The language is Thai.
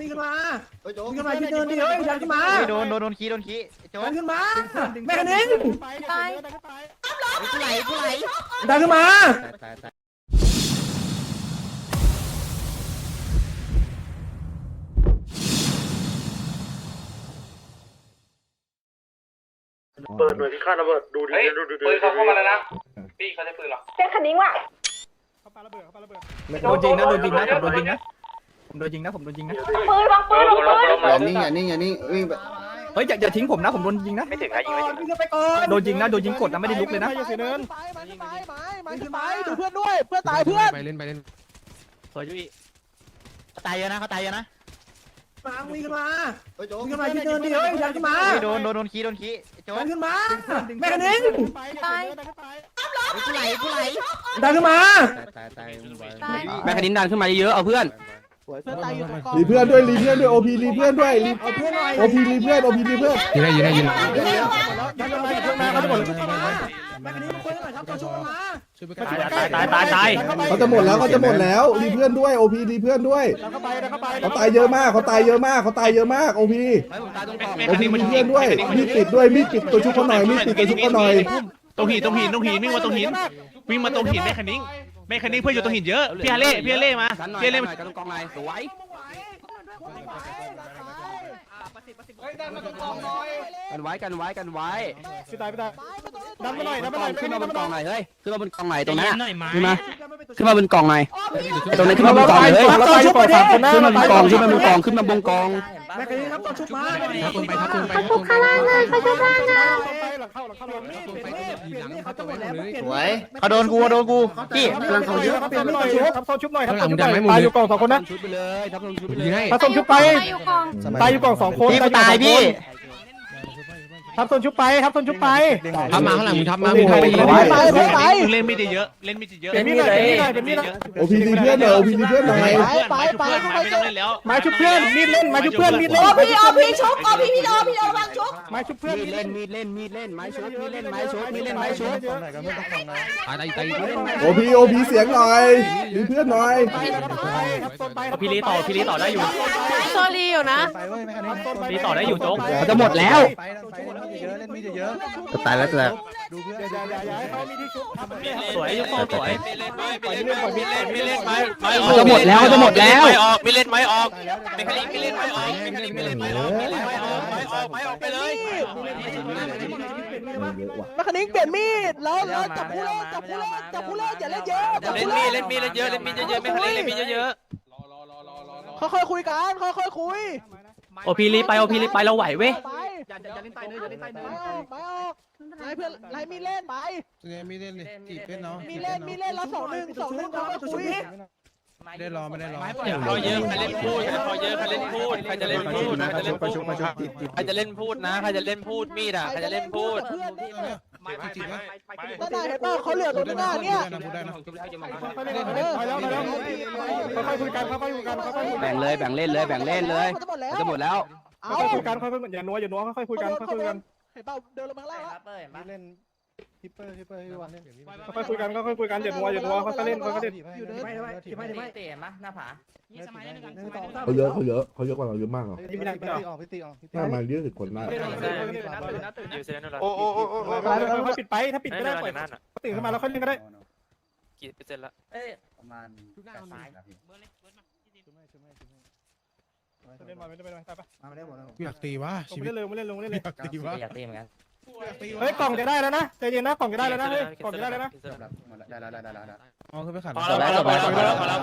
วิ่งขึ้นมาเฮ้ยโจ๊กวิ่งขึ้นมาที่เดินดิเฮ้ยยันขึ้นมาโดนโดนโดนขี้โดนขี้โจ๊ดักนขึ้นมาแม่คันนิ้งตายกูไหลกูไหลดันขึ้นมาตายตายเปิดหน่วยที่ฆ่าระเบิดดูดิเฮ้ยดูดิปืนเขาเข้ามาแล้วนะพี่เขาใช้ปืนเหรอเป็นคันนิ้งว่ะโดนยิงนะโดนยิงนะผมโดนยิงนะ ผมโดนยิงนะผมโดนยิงนะปืนวางปืนวางปืนอย่านิ่งอย่านิ่งอย่านิ่งวิ่งไปเฮ้ยอย่าอย่าทิ้งผมนะผมโดนยิงนะ ไม่ถึงนะยิงไม่ถึงวิ่งขึ้นไปก่อนโดนยิงนะโดนยิงกดนะไม่ได้ลุกเลยนะ อย่าเสียเนินไปขึ้นไปดูเพื่อนด้วยเพื่อนตายเพื่อนไปเล่นไปเล่นสวยจุ้ยเขาตายเยอะนะเขาตายเยอะนะมาวิ่งขึ้นมาเฮ้ยโจ๊กวิ่งขึ้นมาที่เดินดิเฮ้ยยันขึ้นมาโดนโดนโดนขี้โดนขี้โจ๊ดักนขึ้นมาแม่คันนิ้งตายกูไหลกูไหลดันขึ้นมาตายตายตายแม่คดินดันขึ้นมาเยอะเอาเพื่อน รีเพื่อนด้วยรีเพื่อนด้วยโอพีรีเพื่อนด้วยรีเอาเพื่อนหน่อยโอพีรีเพื่อนโอพีรีเพื่อนยืนได้ยืนได้ยืนดันขึ้นมาเครื่องแม่เขาจะหมดแม่คันนิ้งมาคุยกันหน่อยครับตัวชุบมาช่วยไปตายตายตายตายเขาจะหมดแล้วเขาจะหมดแล้วรีเพื่อนด้วยโอพีรีเพื่อนด้วยเขาตายเยอะมากเขาตายเยอะมากเขาตายเยอะมากโอพีผมตายตรงกล่องโอพีรีเพื่อนด้วยมีดติดด้วยมีดติดตัวชุบเขาหน่อยมีดติดตัวชุบเขาหน่อยตรงหินตรงหินตรงหินวิ่งมาตรงหินวิ่งมาตรงหินแม่คันนิ้ง แม่คันนิ้งเพื่อนอยู่ตรงหินเยอะพี่ฮาเล่พี่ฮาเล่มากันหน่อยพี่ฮาเล่กันหมาน่อยกันตรงกล่องไหนสวยกันไว้กันไว้กันไว้พี่ตายพี่ตายดันมาหน่อยดันกมาหล่น่อองยขึ้นมาบนกล่องหน่อยเฮ้ยขึ้นมาบนกล่องไหนตรงนั้นหน่อยไหมขึ้นมาขึ้นมาบนกล่องหน่อยตรงนี้ขึ้นมาบนกล่องเลยเราตายอยู่ก่อนสามคนนะขึ้นมาบนกล่องขึ้นมาบนกล่องขึ้นมาบนกล่อง แม่คันนิ้งครับตัวชุบมาทับคนไปทับคนไปเขาทุกข้างล่างเลยเขาทุกข้างล่า งหลังเข้าหลังเข้าหลังมีดเปลี่ยนมีดเปลี่ยนมีดเขาจะหมดแล้วเปลี่ยนสมีวดยเขาโดนกูเขาโดนกูพี่กำลังเขาเยอะครับตัวชุบหน่อยครับตัวชุบหน่อยครับข้างหลังดันไม่หมดตายเลอยยู่กล่องสองคนนะชุดไปเลยทับลงชุดไปเลยิงยให้ทับส่งชุบไปตายอยู่กองตายอยู่กล่องสองคนพี่กูตายพี่ ทับส่งชุบไปทับส่งชุบไป ทับมาข้างหลังมึงทับมามึงทับไปยิงไปไปไปไปเล่นไม่ได้เยอะ เล่นไม่ได้เยอะเปลี่ยนมีดหน่อยเปลี่ยนมีดหน่อยเปลี่ยนมีดหน่อยโอพีรีเพื่อนหน่อยโอพีรีเพื่อนหน่อยไปไปไปไม่ต้องเล่นแล้วไม้ชุบเพื่อนมีดเล่นไม้ชุบเพื่อนมีดเล่นโอพี่โอพี่ชุบโอพี่พี่โอพี่โอวางชุบไม้ชุบเพื่อนมีดเล่นมีดเล่นมีดเล่นไม้ชุดมีดเล่นไม้ชุดมีดเล่นไม้ชุดตายตายตายโอพีโอพีเสียงหน่อยรีเพื่อนหน่อยพี่ลีต่อพี่ลีต่อได้อยู่โซลีอยู่นะพี่ลีต่อได้อยู่โจ๊กเขาจะหมดแล้วตายแล้วแต่สวยยุคสวยมีเล่นไหมมีเล่นไหมมีเล่นมีเล่นไหมเขาจะหมดแล้วเขาจะหมดแล้วไม่ออกมีเล่นไหมออกมีคลิกมีเล่นไหมออกมีคลิกมีเล่นไหมออกมีเล่นไหมออกไม่ออกไม่ออกไปเลยแม่คันนิ้งเปลี่ยนมีดแล้วแล้วจับผู้เล่นจับผู้เล่นจับผู้เล่นอย่าเล่นเยอะจับเล่นผู้มีเล่นเล่นมีเล่นเยอะเล่นมีเยอะๆไม่คลิกเล่นมีเยอะค่อยๆคุยกันค่อยๆคุยๆโอพีลีไปโอพีลีไปเราไหวเว้ยไป อย่าอย่าเล่นตายเนื้ออย่าเล่นตายเนื้อไปออกไล่เพื่อนไล่มีเล่นไปไม่เล่นเลยจีบเล่นเนาะมีเล่นมีเล่นแล้วสองหนึ่งสองหนึ่งค่อยๆคุยได้รอไม่ได้รออย่าพอเยอะใครเล่นพูดอย่าพอเยอะใครเล่นพูดใครจะเล่นพูดใครจะเล่นพูดใครจะเล่นพูดนะใครจะเล่นพูดมีดอะใครจะเล่นพูดเพื่อนนี่จีบไหมนั่นน่ะเห็นป่ะเขาเหลือตรงหน้าเนี่ยพูดได้นะค่อยๆเล่นไปแล้วไปแล้วค่อยๆคุยกันค่อยๆคุยกันค่อยๆคุยกันแบ่งเลยแบ่งเล่นเลยแบ่งเล่นเลยจะหมดแล้ว เขาจะหมดแล้วเอาค่อยๆคุยกันค่อยๆอย่านัวอย่านัวค่อยๆคุยกันค่อยๆคุยกันเห็นป่ะเดินลงมาข้างล่างแล้วเล่นฮิปเปอร์ฮิปเปอร์พี่วันเล่นค่อยๆคุยกันค่อยๆคุยกันอย่านัวอย่านัวค่อยๆเล่นค่อยๆเล่นอยู่เดินไม่ไม่เตะมั้ยหน้าผาเขาเยอะเขาเยอะเขาเยอะกว่าเราเยอะมากเหรอมีหนักจ่อน่ามาเยอะสิบคนได้โอ้โอ้โอ้โอ้ค่อยๆปิดไปถ้าปิดไม่ได้ปล่อยตื่นขึ้นมาแล้วค่อยเล่นก็ได้กี่เปอร์เซ็นต์ละประมาณเล่นมา ไม่ได้ไม่ได้ไปมาไม่ได้หมดแล้วกูอยากตีว่ะลงชีไม่วิตได้เลยไม่ได้ลงไม่ได้เลยอยากตีว่ะอยากตีเหมือนกันเฮ้ยกล่องจะได้แล้วนะใจเย็นนะกล่องจะได้แล้วนะเฮ้ยกล่องจะได้แล้วนะได้แล้วได้แล้วได้แล้ว อ๋อคือไปขัดพอแล้วพอแล้วพอแล้วพอแล้วพอแล้วพอแล้วแล้วแล้วแล้ว